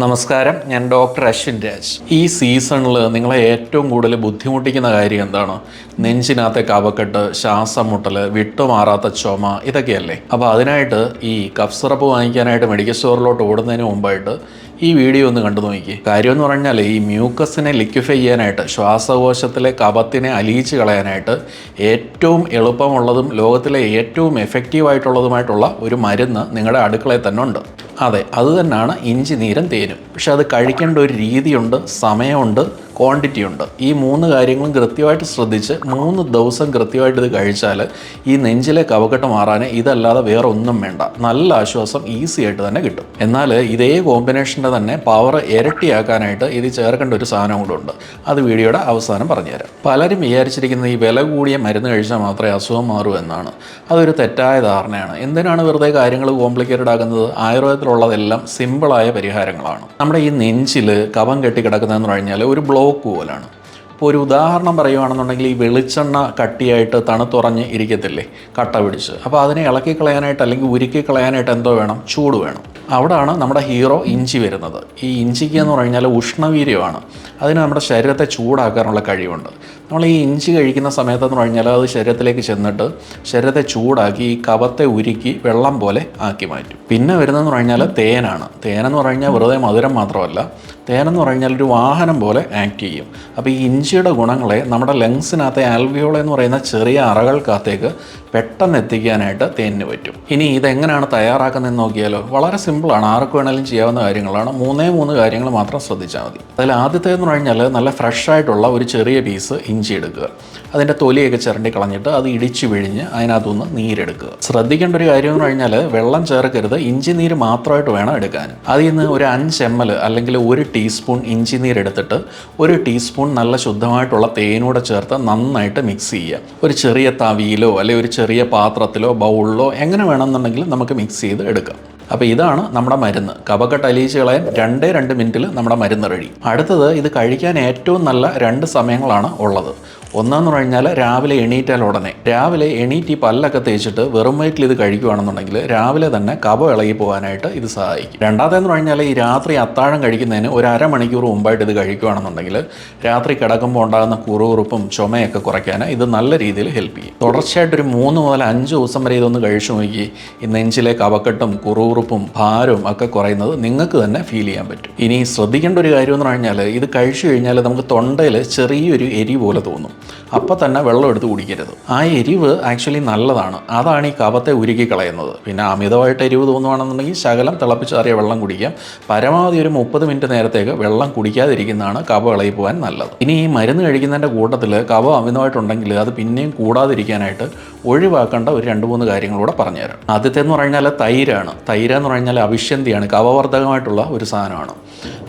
നമസ്കാരം. ഞാൻ ഡോക്ടർ അശ്വിൻ രാജ്. ഈ സീസണിൽ നിങ്ങളെ ഏറ്റവും കൂടുതൽ ബുദ്ധിമുട്ടിക്കുന്ന കാര്യം എന്താണ്? നെഞ്ചിനകത്തെ കവക്കെട്ട് ശ്വാസം മുട്ടൽ വിട്ടുമാറാത്ത ചുമ ഇതൊക്കെയല്ലേ? അപ്പോൾ അതിനായിട്ട് ഈ കഫ് സിറപ്പ് വാങ്ങിക്കാനായിട്ട് മെഡിക്കൽ സ്റ്റോറിലോട്ട് ഓടുന്നതിന് മുമ്പായിട്ട് ഈ വീഡിയോ ഒന്ന് കണ്ടു നോക്കി കാര്യം എന്ന് പറഞ്ഞാൽ ഈ മ്യൂക്കസിനെ ലിക്വിഫൈ ചെയ്യാനായിട്ട് ശ്വാസകോശത്തിലെ കപത്തിനെ അലിയിച്ച് കളയാനായിട്ട് ഏറ്റവും എളുപ്പമുള്ളതും ലോകത്തിലെ ഏറ്റവും എഫക്റ്റീവായിട്ടുള്ളതുമായിട്ടുള്ള ഒരു മരുന്ന് നിങ്ങളുടെ അടുക്കളയിൽ തന്നെ ഉണ്ട്. അതെ അത് തന്നെയാണ് ഇഞ്ചി നീരം തേനും. പക്ഷെ അത് കഴിക്കേണ്ട ഒരു രീതിയുണ്ട് സമയമുണ്ട് ക്വാണ്ടിറ്റി ഉണ്ട് ഈ മൂന്ന് കാര്യങ്ങളും കൃത്യമായിട്ട് ശ്രദ്ധിച്ച് മൂന്ന് ദിവസം കൃത്യമായിട്ട് ഇത് കഴിച്ചാൽ ഈ നെഞ്ചിലെ കവക്കെട്ട് മാറാൻ ഇതല്ലാതെ വേറെ ഒന്നും വേണ്ട. നല്ല ആശ്വാസം ഈസി ആയിട്ട് തന്നെ കിട്ടും. എന്നാൽ ഇതേ കോമ്പിനേഷന്റെ തന്നെ പവർ ഇരട്ടിയാക്കാനായിട്ട് ഇത് ചേർക്കേണ്ട ഒരു സാധനം കൂടെ അത് വീഡിയോയുടെ അവസാനം പറഞ്ഞുതരാം. പലരും വിചാരിച്ചിരിക്കുന്നത് ഈ വില കൂടിയ മരുന്ന് കഴിച്ചാൽ മാത്രമേ അസുഖം മാറൂ എന്നാണ്. അതൊരു തെറ്റായ ധാരണയാണ്. എന്തിനാണ് വെറുതെ കാര്യങ്ങൾ കോംപ്ലിക്കേറ്റഡ് ആക്കുന്നത്? ആയുർവേദത്തിലുള്ളതെല്ലാം സിമ്പിളായ പരിഹാരങ്ങളാണ്. നമ്മുടെ ഈ നെഞ്ചിൽ കഫം കെട്ടിക്കിടക്കുന്നതെന്ന് പറഞ്ഞാൽ ഒരു ബ്ലോക്ക് പോലാണ്. ഇപ്പോൾ ഒരു ഉദാഹരണം പറയുകയാണെന്നുണ്ടെങ്കിൽ ഈ വെളിച്ചെണ്ണ കട്ടിയായിട്ട് തണുത്തുറഞ്ഞ് ഇരിക്കത്തില്ലേ? കട്ട പിടിച്ച്. അപ്പോൾ അതിനെ ഇളക്കി കളയാനായിട്ട് അല്ലെങ്കിൽ ഉരുക്കി കളയാനായിട്ട് എന്തോ വേണം? ചൂട് വേണം. അവിടാണ് നമ്മുടെ ഹീറോ ഇഞ്ചി വരുന്നത്. ഈ ഇഞ്ചിക്ക് എന്ന് പറഞ്ഞാൽ ഉഷ്ണവീര്യമാണ്. അതിന് നമ്മുടെ ശരീരത്തെ ചൂടാക്കാനുള്ള കഴിവുണ്ട്. നമ്മൾ ഈ ഇഞ്ചി കഴിക്കുന്ന സമയത്തെന്ന് പറഞ്ഞാൽ അത് ശരീരത്തിലേക്ക് ചെന്നിട്ട് ശരീരത്തെ ചൂടാക്കി ഈ കവത്തെ ഉരുക്കി വെള്ളം പോലെ ആക്കി മാറ്റും. പിന്നെ വരുന്നതെന്ന് പറഞ്ഞാൽ തേനാണ്. തേനെന്ന് പറഞ്ഞു കഴിഞ്ഞാൽ വെറുതെ മധുരം മാത്രമല്ല. തേനെന്ന് പറഞ്ഞാൽ ഒരു വാഹനം പോലെ ആക്ട് ചെയ്യും. അപ്പോൾ ഈ ഇഞ്ചിയുടെ ഗുണങ്ങളെ നമ്മുടെ ലങ്സിനകത്തെ ആൽവിയോള എന്ന് പറയുന്ന ചെറിയ അറകൾക്കകത്തേക്ക് പെട്ടെന്ന് എത്തിക്കാനായിട്ട് തേനിന് പറ്റും. ഇനി ഇതെങ്ങനെയാണ് തയ്യാറാക്കുന്നതെന്ന് നോക്കിയാലോ വളരെ സിമ്പിളാണ്. ആർക്ക് വേണമെങ്കിലും ചെയ്യാവുന്ന കാര്യങ്ങളാണ്. മൂന്നേ മൂന്ന് കാര്യങ്ങൾ മാത്രം ശ്രദ്ധിച്ചാൽ മതി. അതിൽ ആദ്യത്തേന്ന് പറഞ്ഞാൽ നല്ല ഫ്രഷ് ആയിട്ടുള്ള ഒരു ചെറിയ പീസ് ഇഞ്ചി എടുക്കുക. അതിന്റെ തൊലിയൊക്കെ ചിരണ്ടി കളഞ്ഞിട്ട് അത് ഇടിച്ചു പിഴിഞ്ഞ് അതിനകത്തുനിന്ന് നീരെടുക്കുക. ശ്രദ്ധിക്കേണ്ട ഒരു കാര്യം എന്ന് പറഞ്ഞാൽ വെള്ളം ചേർക്കരുത്. ഇഞ്ചി നീര് മാത്രമായിട്ട് വേണം എടുക്കാൻ. അതിൽ നിന്ന് ഒരു അഞ്ച് എം എൽ അല്ലെങ്കിൽ ഒരു ടീസ്പൂൺ ഇഞ്ചി നീരെടുത്തിട്ട് ഒരു ടീസ്പൂൺ നല്ല ശുദ്ധമായിട്ടുള്ള തേനൂടെ ചേർത്ത് നന്നായിട്ട് മിക്സ് ചെയ്യുക. ഒരു ചെറിയ തവിയിലോ അല്ലെങ്കിൽ ഒരു ചെറിയ പാത്രത്തിലോ ബൗളിലോ എങ്ങനെ വേണമെന്നുണ്ടെങ്കിലും നമുക്ക് മിക്സ് ചെയ്ത് എടുക്കാം. അപ്പോൾ ഇതാണ് നമ്മുടെ മരുന്ന്. കഫക്കെട്ട് അലിയിച്ച് കളയാൻ രണ്ടേ രണ്ട് മിനിറ്റിൽ നമ്മുടെ മരുന്ന് റെഡി. അടുത്തത് ഇത് കഴിക്കാൻ ഏറ്റവും നല്ല രണ്ട് സമയങ്ങളാണ് ഉള്ളത്. ഒന്നെന്ന് പറഞ്ഞാൽ രാവിലെ എണീറ്റാൽ ഉടനെ. രാവിലെ എണീറ്റ് ഈ പല്ലൊക്കെ തേച്ചിട്ട് വെറും വയറ്റിൽ ഇത് കഴിക്കുകയാണെന്നുണ്ടെങ്കിൽ രാവിലെ തന്നെ കഫം ഇളകി പോകാനായിട്ട് ഇത് സഹായിക്കും. രണ്ടാമതെന്ന് പറഞ്ഞാൽ ഈ രാത്രി അത്താഴം കഴിക്കുന്നതിന് ഒരു അരമണിക്കൂർ മുമ്പായിട്ട് ഇത് കഴിക്കുകയാണെന്നുണ്ടെങ്കിൽ രാത്രി കിടക്കുമ്പോൾ ഉണ്ടാകുന്ന കുറുകുറുപ്പും ചുമയൊക്കെ കുറയ്ക്കാൻ ഇത് നല്ല രീതിയിൽ ഹെൽപ്പ് ചെയ്യും. തുടർച്ചയായിട്ട് ഒരു മൂന്ന് മുതൽ അഞ്ച് ദിവസം വരെ ഇതൊന്ന് കഴിച്ചു നോക്കി. ഈ നെഞ്ചിലെ കവക്കെട്ടും കുറുകുറുപ്പും ഭാരവും ഒക്കെ കുറയുന്നത് നിങ്ങൾക്ക് തന്നെ ഫീൽ ചെയ്യാൻ പറ്റും. ഇനി ശ്രദ്ധിക്കേണ്ട ഒരു കാര്യം എന്ന് പറഞ്ഞാൽ ഇത് കഴിച്ചു കഴിഞ്ഞാൽ നമുക്ക് തൊണ്ടയിൽ ചെറിയൊരു എരി പോലെ തോന്നും. അപ്പോൾ തന്നെ വെള്ളം എടുത്ത് കുടിക്കരുത്. ആ എരിവ് ആക്ച്വലി നല്ലതാണ്. അതാണ് ഈ കവത്തെ ഉരുക്കി കളയുന്നത്. പിന്നെ അമിതമായിട്ട് എരിവ് തോന്നുവാണെന്നുണ്ടെങ്കിൽ ശകലം തിളപ്പിച്ചാറിയ വെള്ളം കുടിക്കാം. പരമാവധി ഒരു മുപ്പത് മിനിറ്റ് നേരത്തേക്ക് വെള്ളം കുടിക്കാതിരിക്കുന്നതാണ് കവ ഇളകി പോകാൻ നല്ലത്. ഇനി ഈ മരുന്ന് കഴിക്കുന്നതിന്റെ കൂട്ടത്തിൽ കവ അമിതമായിട്ടുണ്ടെങ്കിൽ അത് പിന്നെയും കൂടാതിരിക്കാനായിട്ട് ഒഴിവാക്കേണ്ട ഒരു രണ്ട് മൂന്ന് കാര്യങ്ങളൂടെ പറഞ്ഞുതരാം. ആദ്യത്തെ എന്ന് പറഞ്ഞാൽ തൈരാണ്. തൈര് എന്ന് പറഞ്ഞാൽ അഭിഷ്യന്തിയാണ് കവവർദ്ധകമായിട്ടുള്ള ഒരു സാധനമാണ്.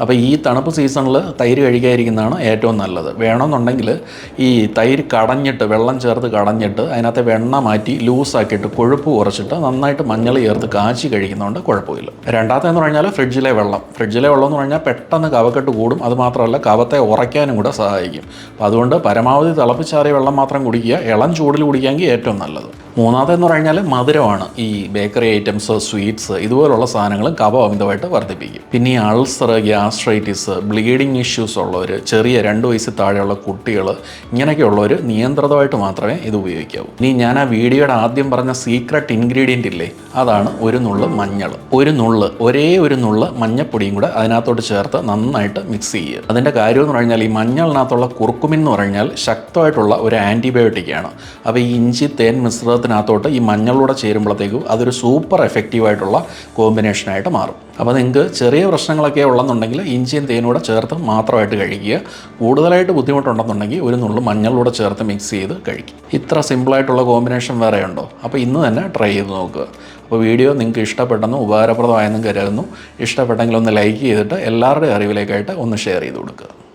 അപ്പോൾ ഈ തണുപ്പ് സീസണിൽ തൈര് കഴിക്കാതിരിക്കുന്നതാണ് ഏറ്റവും നല്ലത്. വേണമെന്നുണ്ടെങ്കിൽ ഈ തൈര് കടഞ്ഞിട്ട് വെള്ളം ചേർത്ത് കടഞ്ഞിട്ട് അതിനകത്ത് വെണ്ണ മാറ്റി ലൂസാക്കിയിട്ട് കൊഴുപ്പ് കുറച്ചിട്ട് നന്നായിട്ട് മഞ്ഞൾ ചേർത്ത് കാച്ചി കഴിക്കുന്നതുകൊണ്ട് കുഴപ്പമില്ല. രണ്ടാമത്തേന്ന് പറഞ്ഞാൽ ഫ്രിഡ്ജിലെ വെള്ളം. ഫ്രിഡ്ജിലെ വെള്ളം എന്ന് പറഞ്ഞാൽ പെട്ടെന്ന് കവക്കെട്ട് കൂടും. അത് മാത്രമല്ല കവത്തെ ഉറയ്ക്കാനും കൂടെ സഹായിക്കും. അപ്പോൾ അതുകൊണ്ട് പരമാവധി തിളപ്പിച്ചാറിയ വെള്ളം മാത്രം കുടിക്കുക. ഇളം ചൂടിൽ കുടിക്കാമെങ്കിൽ ഏറ്റവും നല്ലത്. മൂന്നാമതെന്ന് പറഞ്ഞാൽ മധുരമാണ്. ഈ ബേക്കറി ഐറ്റംസ് സ്വീറ്റ്സ് ഇതുപോലുള്ള സാധനങ്ങളും കഫ അമിതമായിട്ട് വർദ്ധിപ്പിക്കും. പിന്നെ ഈ അൾസർ ഗ്യാസ്ട്രൈറ്റിസ് ബ്ലീഡിങ് ഇഷ്യൂസ് ഉള്ളവർ ചെറിയ രണ്ട് വയസ്സിൽ താഴെയുള്ള കുട്ടികൾ ഇങ്ങനെയൊക്കെയുള്ളവർ നിയന്ത്രിതമായിട്ട് മാത്രമേ ഇത് ഉപയോഗിക്കാവൂ. ഇനി ഞാൻ ആ വീഡിയോയുടെ ആദ്യം പറഞ്ഞ സീക്രട്ട് ഇൻഗ്രീഡിയന്റ് ഇല്ലേ? അതാണ് ഒരു നുള്ള് മഞ്ഞൾ ഒരു നുള്ള് ഒരേ ഒരു നുള്ള് മഞ്ഞപ്പൊടിയും കൂടെ അതിനകത്തോട്ട് ചേർത്ത് നന്നായിട്ട് മിക്സ് ചെയ്യുക. അതിന്റെ കാര്യം എന്ന് പറഞ്ഞാൽ ഈ മഞ്ഞളിനകത്തുള്ള കുറുക്കുമിൻ എന്ന് പറഞ്ഞാൽ ശക്തമായിട്ടുള്ള ഒരു ആന്റിബയോട്ടിക്കാണ് അപ്പോൾ ഈ ഇഞ്ചി തേൻ മിശ്രിതത്തിനകത്തോട്ട് ഈ മഞ്ഞളൂടെ ചേരുമ്പോഴത്തേക്കും അതൊരു സൂപ്പർ എഫക്റ്റീവായിട്ടുള്ള കോമ്പിനേഷനായിട്ട് മാറും. അപ്പോൾ നിങ്ങൾക്ക് ചെറിയ പ്രശ്നങ്ങളൊക്കെ ഉള്ളെന്നുണ്ടെങ്കിൽ ഇഞ്ചിയും തേനൂടെ ചേർത്ത് മാത്രമായിട്ട് കഴിക്കുക. കൂടുതലായിട്ട് ബുദ്ധിമുട്ടുണ്ടെന്നുണ്ടെങ്കിൽ ഒരു നുള്ളു മഞ്ഞളൂടെ ചേർത്ത് മിക്സ് ചെയ്ത് കഴിക്കും ഇത്ര സിമ്പിളായിട്ടുള്ള കോമ്പിനേഷൻ വേറെ ഉണ്ടോ? അപ്പോൾ ഇന്ന് തന്നെ ട്രൈ ചെയ്ത് നോക്കുക. അപ്പോൾ വീഡിയോ നിങ്ങൾക്ക് ഇഷ്ടപ്പെട്ടെന്നും ഉപകാരപ്രദമായെന്നും കരുതുന്നു. ഇഷ്ടപ്പെട്ടെങ്കിൽ ഒന്ന് ലൈക്ക് ചെയ്തിട്ട് എല്ലാവരുടെയും അറിവിലേക്കായിട്ട് ഒന്ന് ഷെയർ ചെയ്ത് കൊടുക്കുക.